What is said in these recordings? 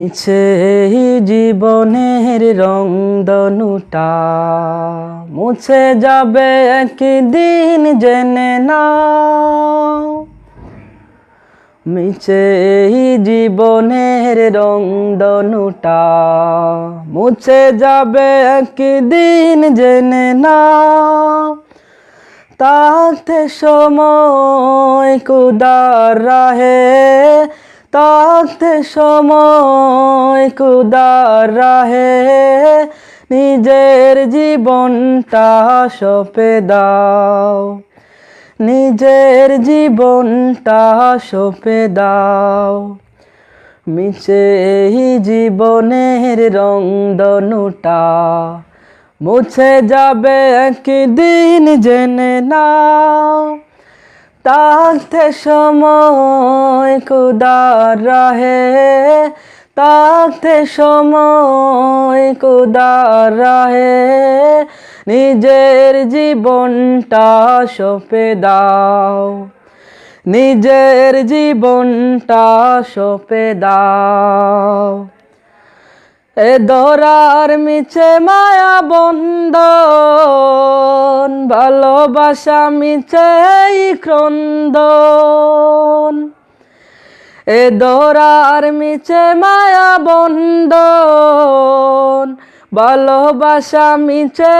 ইচ্ছে জীবনের রংদনুটা মুছে যাবে একদিন জেনে না মিছে জীবনের রংদনুটা মুছে যাবে একদিন জেনে না তাতে সময় কুদার রাহে তাতে সময় কুদার রাহে, নিজের জীবনটা সপে দাও। নিজের জীবনটা সপে দাও। মিছে জীবনের রংদনুটা মুছে যাবে একদিন জেনে নাও। তাতে সময় কুদার রাহে, তাতে সময় কুদার রাহে, নিজের জীবনটা সপে দাও, নিজের জীবনটা সপে দাও। এ দরার মিছে মায়া বন্ধন, ভালোবাসা মিছে ক্রন্দন। এ দরার মিছে মায়া বন্ধন, ভালোবাসা মিছে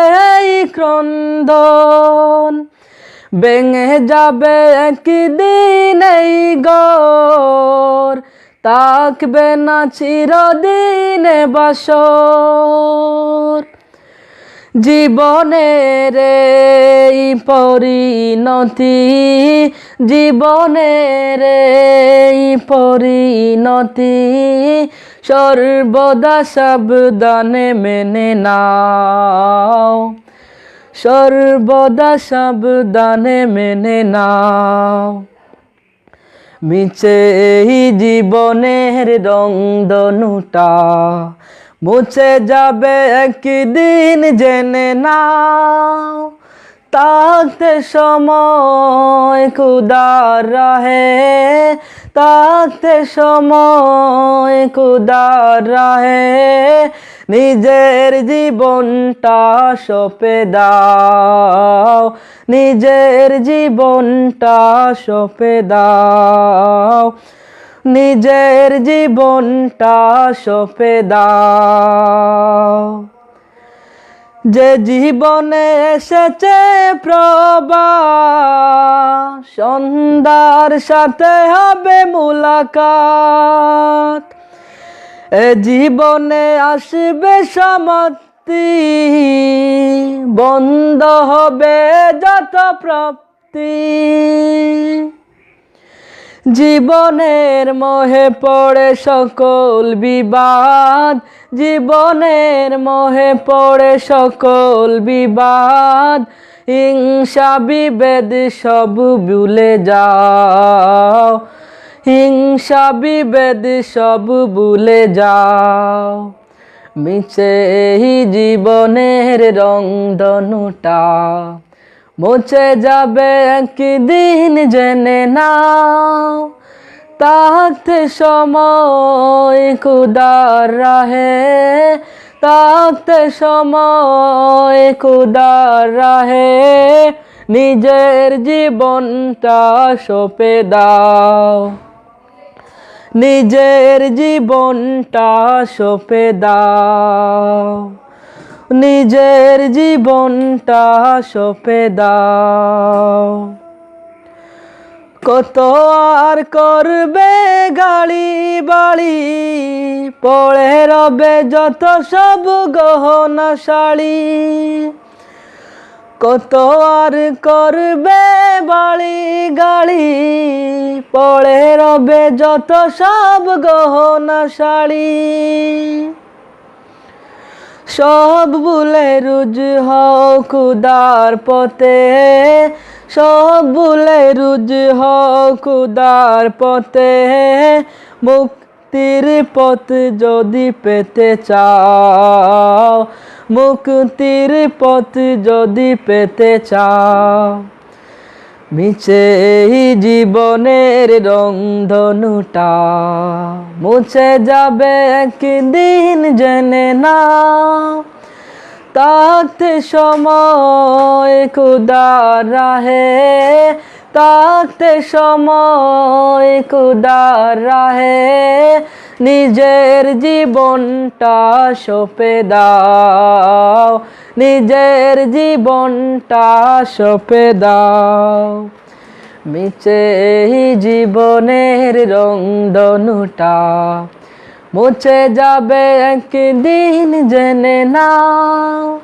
ক্রন্দন। ভেঙে যাবে একদিন এই গর তাকবে না চিরদিনে বাসর। জীবনের পরিণতি জীবনের পরিণতি সর্বদা সাবধানে মেনে নাও। সর্বদা সাবধানে মেনে নাও। মিছে জীবনের রংদনুটা মুছে যাবে একদিন জেনে নাও, তাতে সময় কুদার রাহে। তাতে সময় কুদার রাহে। নিজের জীবনটা সপে দাও। নিজের জীবনটা সপে দাও। নিজের জীবনটা সপে দাও। যে জীবনে এসেছে প্রবা সন্ধ্যার সাথে হবে মুলাকাত। এ জীবনে আসবে সমাপ্তি, বন্ধ হবে যত প্রাপ্তি। জীবনের মোহে পড়ে সকল বিবাদ, জীবনের মোহে পড়ে সকল বিবাদ। হিংসা বিভেদ সব ভুলে যাও। হিংসা, বিভেদ সব ভুলে যাও। মিছে এই জীবনের রংধনুটা, মুছে যাবে একদিন জেনে নাও। তাতে সময় কুদার রাহে তাতে সময় কুদার রাহে, নিজের জীবনটা সপে দাও। নিজের জীবনটা সপে দাও। নিজের জীবনটা সপে দাও। কত আর করবে গাড়ি বাড়ি, পড়ে রবে যত সব গহনা শাড়ি। কত আর করবে বাড়ি গাড়ি পড়ে রবে যত সব গহনা শাড়ি। সব ভুলে রুজ হও পথে। সব বুলে রুজ হও খুদার পথে। মুক্তির পথ যদি পেতে চাও মুক্তির পথ যদি পেতে চাও, মিছে এই জীবনের রংধনুটা মুছে যাবে একদিন জেনে না তাতে সময় কুদার রাহে। তাকতে সময় কুদার রাহে নিজের জীবনটা সপে দাও। নিজের জীবনটা সপে দাও। এই জীবনের রংধনুটা। মুছে যাবে একদিন জেনে নাও।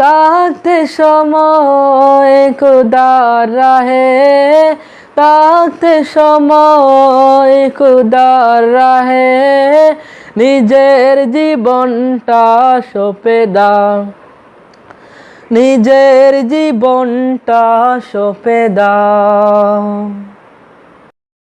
তাকতে সময় কুদার রাহে তাকতে সময় কুদার রাহে, নিজের জীবনটা সপে দাও নিজের জীবনটা সপে দাও